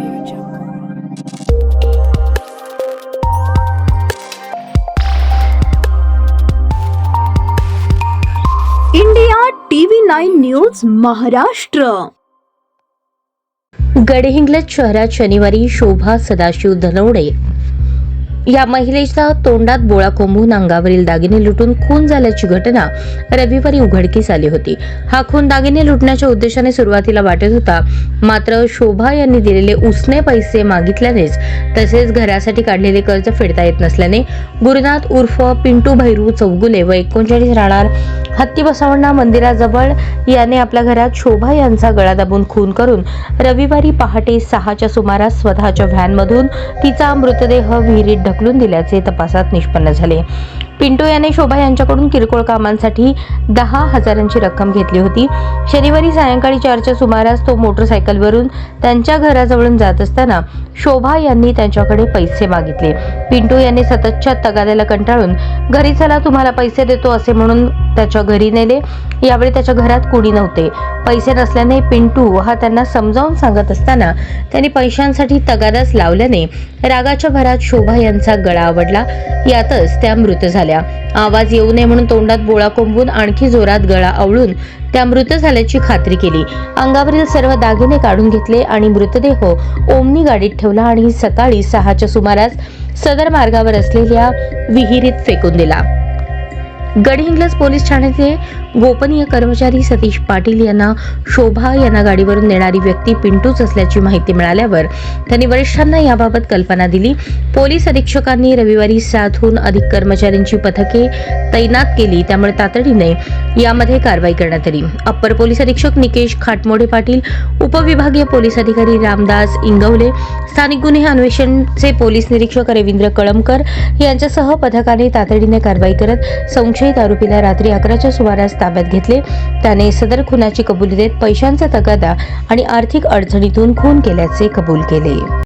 Audio Jungle. India TV nine news Maharashtra Gadhinglaj शहरात शनिवारी शोभा सदाशिव धनवडे या महिलेचा तोंडात बोळा कोंबून अंगावरील दागिने लुटून खून झाल्याची घटना रविवारी उघडकीस आली होती. हा खून दागिने लुटण्याच्या उद्देशाने सुरुवातीला वाटत होता. मात्र शोभा यांनी दिलेले उसने पैसे मागितल्यानेच तसेच घरासाठी काढलेले कर्ज फेडता येत नसल्याने गुरुनाथ उर्फ पिंटू भैरू चौगुले व एकोणचाळीस राहणार हत्ती बसवण्णा मंदिराजवळ याने आपल्या घरात शोभा यांचा गळा दाबून खून करून रविवारी पहाटे सहाच्या सुमारास स्वतःच्या व्हॅनमधून तिचा मृतदेह विहिरीत ढकलून दिल्याचे तपासात निष्पन्न झाले. पिंटू याने शोभा यांच्याकडून किरकोळ कामांसाठी दहा हजारांची रक्कम घेतली होती. शनिवारी सायंकाळी चारच्या सुमारास तो मोटरसायकलवरून त्यांच्या घराजवळून जात असताना शोभा यांनी त्यांच्याकडे पैसे मागितले. पिंटू यांनी सततच्या तगाद्याला कंटाळून घरी चला तुम्हाला पैसे देतो असे म्हणून त्याच्या घरी नेले. यावेळी त्याच्या घरात कुणी नव्हते. पैसे नसल्याने पिंटू हा त्यांना समजावून सांगत असताना त्यांनी पैशांसाठी तगादाच लावल्याने रागाच्या भरात शोभा यांचा गळा आवडला. यातच त्या मृत झाल्या. आवाज येऊ नये म्हणून तोंडात बोळा कोंबून आणखी जोरात गळा आवळून त्या मृत झाल्याची खात्री केली. अंगावरील सर्व दागिने काढून घेतले आणि मृतदेह ओमनी गाडीत ठेवला आणि सकाळी सहाच्या सुमारास सदर मार्गावर असलेल्या विहिरीत फेकून दिला. गडहिंग्लज पोलीस ठाण्याचे गोपनीय कर्मचारी सतीश पाटील यांना शोभा यांना गाडीवरून नेणारी व्यक्ती पिंटूच असल्याची माहिती मिळाल्यावर त्यांनी वरिष्ठांना याबाबत कल्पना दिली. पोलीस अधीक्षकांनी रविवारी सातहून अधिक कर्मचाऱ्यांची पथके तैनात केली त्यामुळे तातडीने यामध्ये कारवाई करण्यात आली. अप्पर पोलीस अधीक्षक निकेश खाटमोडे पाटील उपविभागीय पोलीस अधिकारी रामदास इंगवले स्थानिक गुन्हे अन्वेषणचे पोलीस निरीक्षक रवींद्र कळमकर यांच्यासह पथकाने तातडीने कारवाई करत संशयित आरोपीला रात्री अकराच्या सुमारास ताब्यात घेतले. त्याने सदर खुनाची कबुली देत पैशांचा तगादा आणि आर्थिक अडचणीतून खून केल्याचे कबूल केले.